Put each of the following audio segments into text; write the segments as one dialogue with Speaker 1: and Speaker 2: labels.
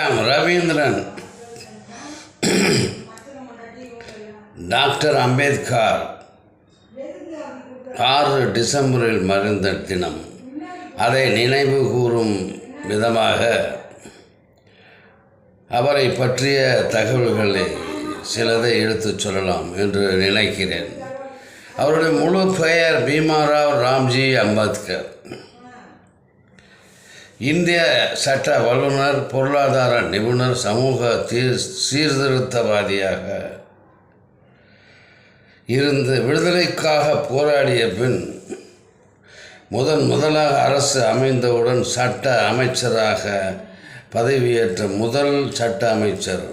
Speaker 1: Ravindran. Doctor Ambedkar ஆறு டிசம்பரில் மறைந்த தினம். அதை நினைவு கூறும் விதமாக அவரை பற்றிய தகவல்களை சிலதை எடுத்துச் சொல்லலாம் என்று நினைக்கிறேன். அவருடைய முழு பெயர் பீமாராவ் ராம்ஜி அம்பேத்கர். இந்திய சட்ட வல்லுநர் பொருளாதார நிபுணர் சமூக தீர் சீர்திருத்தவாதியாக இருந்து விடுதலைக்காக போராடிய பின் முதன் முதலாக அரசு அமைந்தவுடன் சட்ட அமைச்சராக பதவியேற்ற முதல் சட்ட அமைச்சர்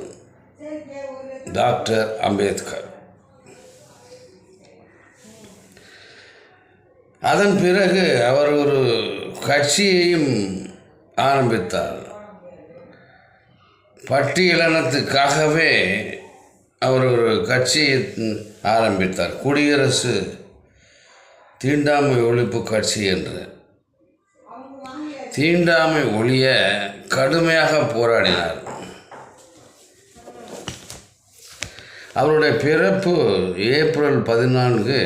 Speaker 1: டாக்டர் அம்பேத்கர். அதன் பிறகு அவர் ஒரு கட்சியையும் ஆரம்பித்தார். பட்டியலினத்துக்காகவே அவர் ஒரு கட்சியை ஆரம்பித்தார். குடியரசு தீண்டாமை ஒழிப்பு கட்சி என்று. தீண்டாமை ஒழிய கடுமையாக போராடினார். அவருடைய பிறப்பு ஏப்ரல் பதினான்கு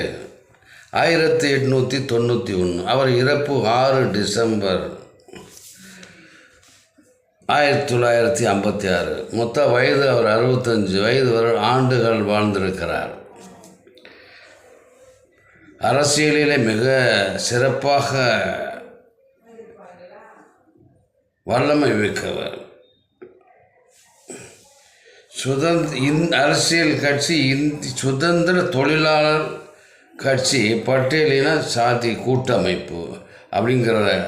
Speaker 1: ஆயிரத்தி எட்நூற்றி தொண்ணூற்றி ஒன்று. அவர் இறப்பு ஆறு டிசம்பர் ஆயிரத்தி தொள்ளாயிரத்தி ஐம்பத்தி ஆறு. மொத்த வயது அவர் அறுபத்தஞ்சு வயது வரை ஆண்டுகள் வாழ்ந்திருக்கிறார். அரசியலிலே மிக சிறப்பாக வல்லமை மிக்கவர். சுதந்திர இந் அரசியல் கட்சி இந்தி சுதந்திர தொழிலாளர் கட்சி பட்டியலின சாதி கூட்டமைப்பு அப்படிங்கிற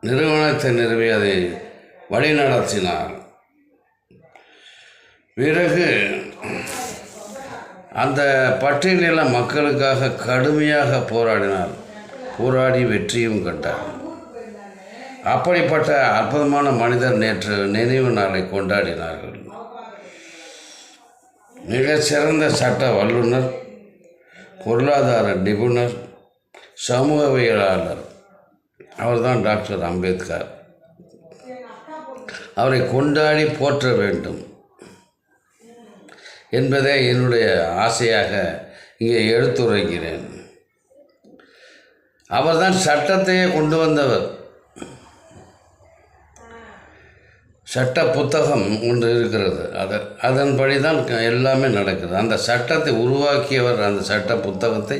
Speaker 1: நிறுவனத்தை நிறுவி அதை வழிநடத்தினார் பிறகு அந்த பட்டியலின மக்களுக்காக கடுமையாக போராடினார். போராடி வெற்றியும் கண்டார். அப்படிப்பட்ட அற்புதமான மனிதர் நேற்று நினைவு நாளை கொண்டாடினார்கள். மிகச்சிறந்த சட்ட வல்லுநர் பொருளாதார நிபுணர் சமூகவியலாளர். அவர்தான் டாக்டர் அம்பேத்கர். அவரை கொண்டாடி போற்ற வேண்டும் என்பதே என்னுடைய ஆசையாக இங்கே எடுத்துரைக்கிறேன். அவர்தான் சட்டத்தையே கொண்டு வந்தவர். சட்ட புத்தகம் ஒன்று இருக்கிறது. அதை அதன்படி தான் எல்லாமே நடக்குது. அந்த சட்டத்தை உருவாக்கியவர் அந்த சட்ட புத்தகத்தை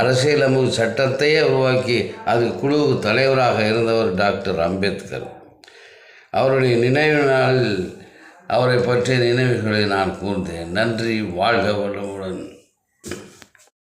Speaker 1: அரசியலமைப்பு சட்டத்தையே உருவாக்கி அது குழு தலைவராக இருந்தவர் டாக்டர் அம்பேத்கர். அவருடைய நினைவு நாளில் அவரை பற்றிய நினைவுகளை நான் கூர்ந்தேன். நன்றி வாழ்க வளமுடன்.